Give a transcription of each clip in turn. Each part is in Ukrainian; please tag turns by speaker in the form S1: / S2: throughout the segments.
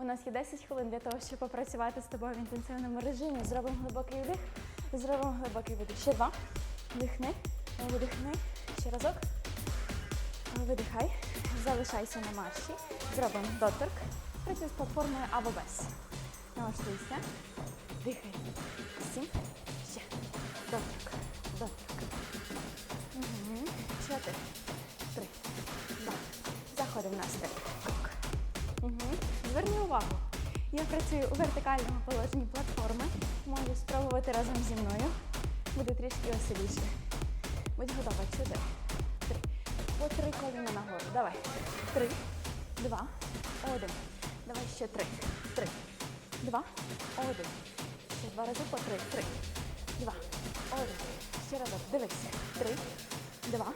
S1: У нас є 10 хвилин для того, щоб попрацювати з тобою в інтенсивному режимі. Зробимо глибокий вдих, зробимо глибокий видих. Ще два. Вдихни, видихни. Ще разок. Видихай. Залишайся на марші. Зробимо доторк. Працюй з платформою або без. Налаштуйся. Дихай. Я працюю у вертикальному положенні платформи. Можеш спробувати разом зі мною. Буде трішки веселіше. Будь готова. Чотири. Три. По три коліна нагору. Давай. Три. Два. Один. Давай ще три. Три. Два. Один. Ще два рази по три. Три. Два. Один. Ще разок. Дивися. Три. Два.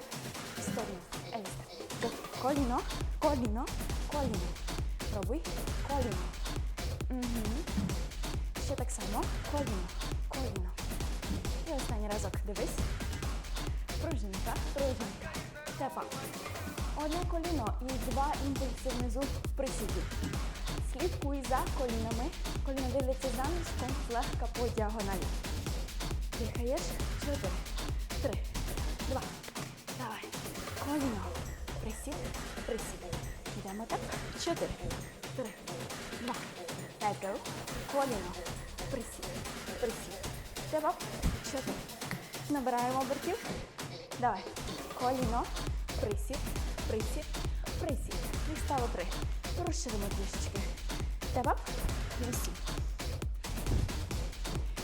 S1: В сторону. Еліста. Коліно. Коліно. Коліно. Пробуй. Коліно. Угу. Ще так само. Коліно. Коліно. І останній разок. Дивись. Пружинка. Пружинка. Степа. Одне коліно і два імпульси внизу в присіді. Слідкуй за колінами. Коліно дивляться за носком, легко по діагоналі. Дихаєш. Чотири. Три. Два. Давай. Коліно. Присід. Присід. Йдемо так. Чотири. Три. Два. Go. Коліно. Присід. Присід. Степ. Чотири. Набираємо обертів. Давай. Коліно. Присід. Присід. І стало три. Розширимо трішечки. Степ. Вісім.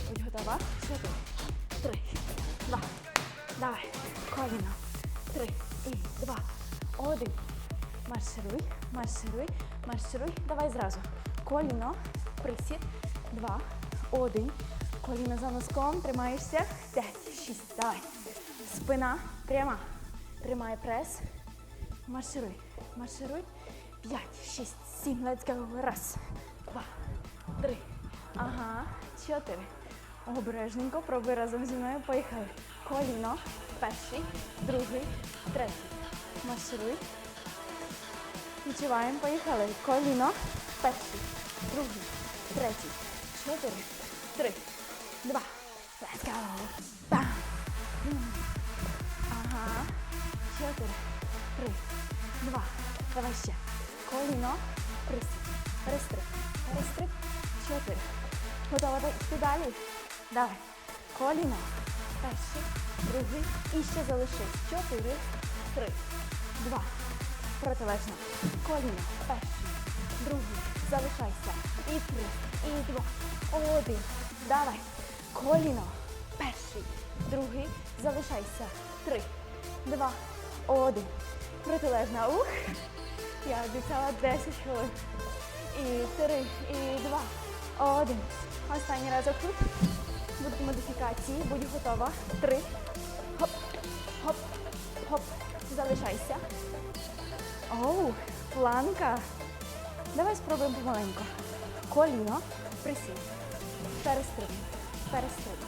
S1: Будь готова. Чотири. Три. Два. Давай. Коліно. Три. І два. Один. Маршируй. Маршируй. Маршируй. Давай зразу. Коліно. Присід. Два. Один. Коліно за носком. Тримаєшся. П'ять. Шість. Давай. Спина пряма. Тримай прес. Маршируй. Маршируй. П'ять, шість, сім. Let's go. Раз, два, три. Ага. Чотири. Обережненько. Пробуй разом зі мною. Поїхали. Коліно. Перший, другий, третій. Маршируй. Відчуваємо. Поїхали. Коліно. Перший, другий, третій. Чотири, три, два. Let's go. Бам. Ага. Чотири, три, два. Давай ще. Коліно. Присід. Перестриб. Перестриб. Чотири. Готова йти далі? Давай. Коліно. Перший, другий. І ще залишись. Чотири, три, два. Протилежно. Коліно. Перший, другий. Залишайся. І три, і два. Один. Давай. Коліно. Перший, другий. Залишайся. Три, два, один. Протилежна. Ух. Я обіцяла 10 хвилин. І три, і два, один. Останній разок тут. Будуть модифікації. Будь готова. Три. Хоп, хоп, хоп. Залишайся. Оу, планка. Давай спробуємо помаленьку. Коліно. Присід. Перестрибни. Перестрибни.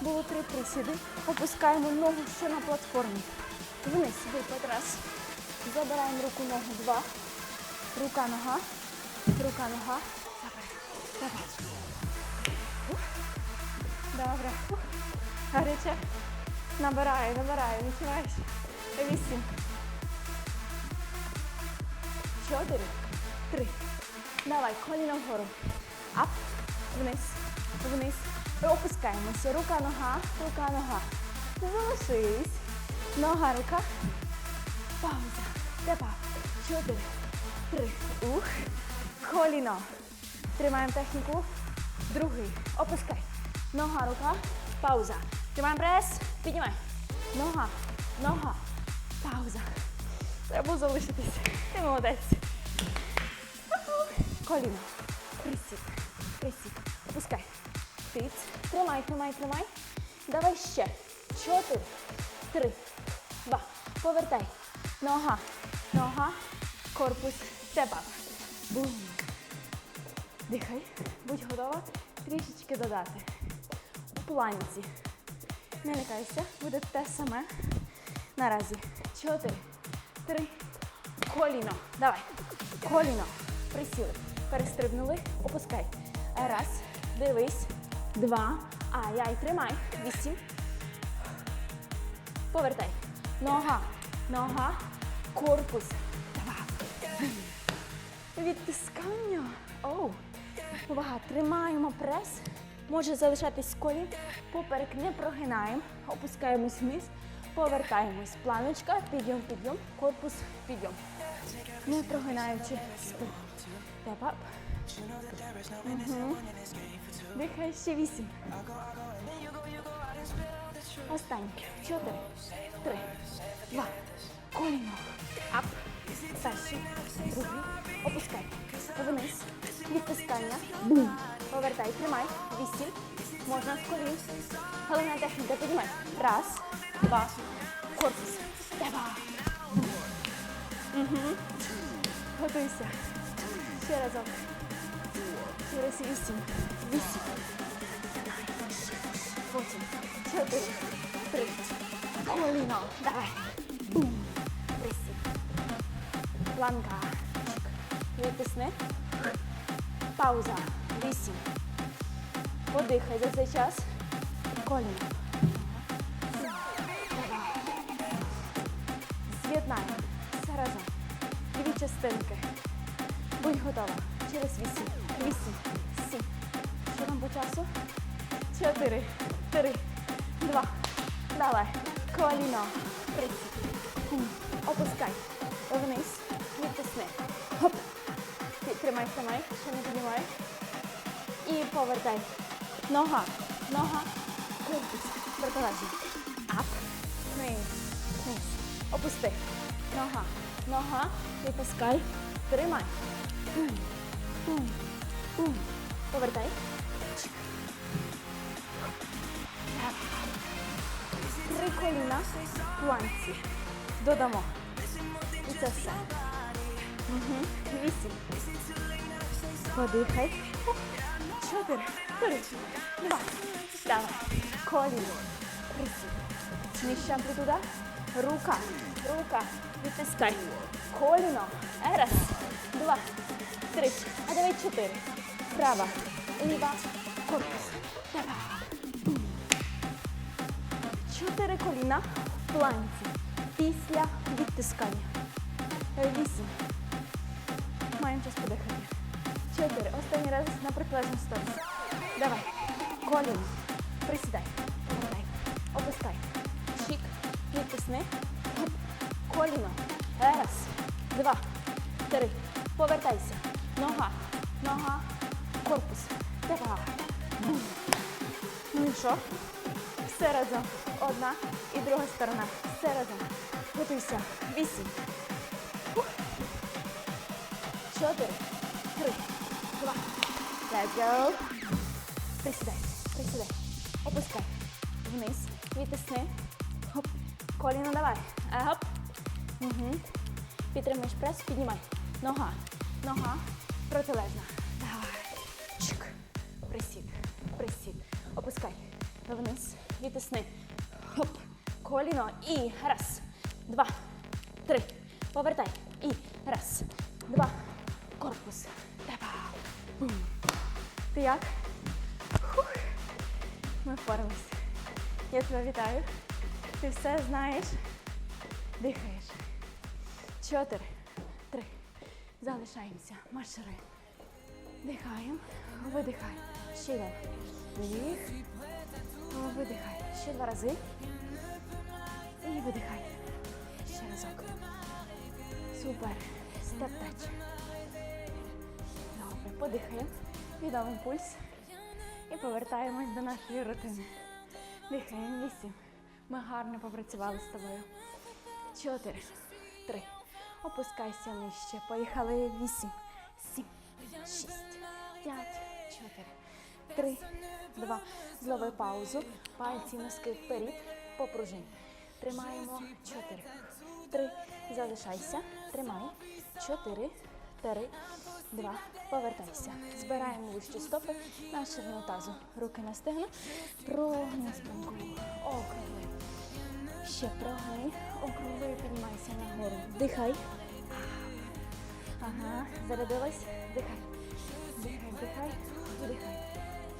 S1: Було три присіди. Опускаємо ногу ще на платформі. Вниз, випад раз. Забираємо руку ногу. Два. Рука, нога. Рука, нога. Добре. Гаряче. Набираю, набираю. Відчуваєш? Вісім. Чотири. Три. Давай, коліно вгору. Ап. Вниз. Вниз. Опускаємося. Рука, нога. Рука, нога. Залишись. Нога, рука. Пауза. Степа. Чотири. Три. Ух. Коліно. Тримаємо техніку. Другий. Опускай. Нога, рука. Пауза. Тримаємо прес. Піднімай. Нога. Нога. Пауза. Треба залишитися. Ти молодець. Коліно. Присід. Присід. Опускай. Тиць. Тримай, тримай, тримай. Давай ще. Чотири. Три. Два. Повертай. Нога. Нога. Корпус. Степа. Бум. Дихай. Будь готова. Трішечки додати. У планці. Не лякайся. Буде те саме. Наразі. Чотири. Три. Коліно. Давай. Коліно. Присіли. Перестрибнули. Опускай. Раз. Дивись. Два. Ай-яй, тримай. Вісім. Повертай. Нога. Нога. Корпус. Два. Відтискання. Оу. Увага. Тримаємо прес. Може залишатись колін. Поперек не прогинаємо. Опускаємось вниз. Повертаємось. Планочка. Підйом, підйом. Корпус, підйом. Не прогинаючи спину. Тепап. Угу. Дихай ще вісім. Останній. Чотири. Три. Два. Коліно. Ап. Перший. Другий. Опускай. Вниз. Відтискання. Бум. Повертай. Тримай. Вісім. Можна з колін. Головна техніка. Піднімай. Раз. Два. Корпус. Два. Угу. Готуйся. Ще разок. Через вісім. Вісім. Потім. Чотири. Три. Коліно. Давай. Бум. Присід. Планка. Чик. Відтисни. Пауза. Вісім. Подихай за цей час. Коліно. З'єднаємо. Частинки. Будь готова. Через вісім. Вісім. Сім. Що там по часу? Чотири. Три. Два. Давай. Коліно. Присід. Опускай. Вниз. Відтисни. Хоп. Тримай, тримай. Ще не піднімай. І повертай. Нога. Нога. Корпус. Протилежно. Ап. Вниз. Вниз. Опусти. Нога. Нога. Відпускай. Тримай. Повертай. Три коліна планці. Додамо. І це все. Вісім. Подихай. Чотири. Три. Два. Давай. Коліно. Присід. Нижча амплітуда. Рука. Рука. Відтискай. Коліно. Раз. Два. Три. А давай чотири. Права. Ліва. Корпус. Давай. Чотири коліна планці. Після відтискання. Вісім. Маємо час подихати. Чотири. Останній раз на протилежну сторону. Давай. Коліно. Присідай. Опускай. Чік. Відтисни. Коліно. Раз. Два. Три. Повертайся. Нога. Нога. Корпус. Бум. Ну і що? Все разом. Одна і друга сторона. Все разом. Готуйся. Вісім. Чотири. Три. Два. Let's go. Присідай. Присідай. Опускай. Вниз. Відтисни. Хоп. Коліно давай. А, Хоп. Угу. Підтримуєш прес. Піднімай. Нога. Нога. Протилежна. Давай. Чик. Присід. Присід. Опускай. Вниз. Відтисни. Хоп. Коліно. І раз. Два. Три. Повертай. І раз. Два. Корпус. Бум. Ти як? Хух. Ми впоралися. Я тебе вітаю. Ти все знаєш. Дихаєш. Чотири. Три. Залишаємося. Маршируємо. Дихаємо. Видихай. Ще один. Вдих. Видихай. Ще два рази. І видихай. Ще разок. Супер. Степ-тач. Добре, подихаємо. Відомий пульс. І повертаємось до нашої рутини. Дихаємо. Вісім. Ми гарно попрацювали з тобою. Чотири. Три. Опускайся нижче. Поїхали. Вісім. Сім. Шість. П'ять. Чотири. Три. Два. Злови паузу. Пальці носки вперед. Попружинь. Тримаємо. Чотири. Три. Залишайся. Тримай. Чотири. Три. Два. Повертайся. Збираємо вищі стопи на ширину тазу. Руки на стегну. Прогни спинку. Округли. Ще прогай. Округлою піднімайся нагору. Дихай. Ага, зарядилась. Дихай. Дихай, дихай, дихай.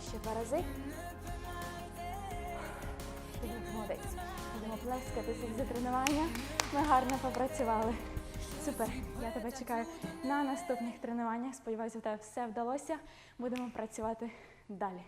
S1: Ще два рази. Молодець. Будемо плескатися за тренування. Ми гарно попрацювали. Супер. Я тебе чекаю на наступних тренуваннях. Сподіваюся, у тебе все вдалося. Будемо працювати далі.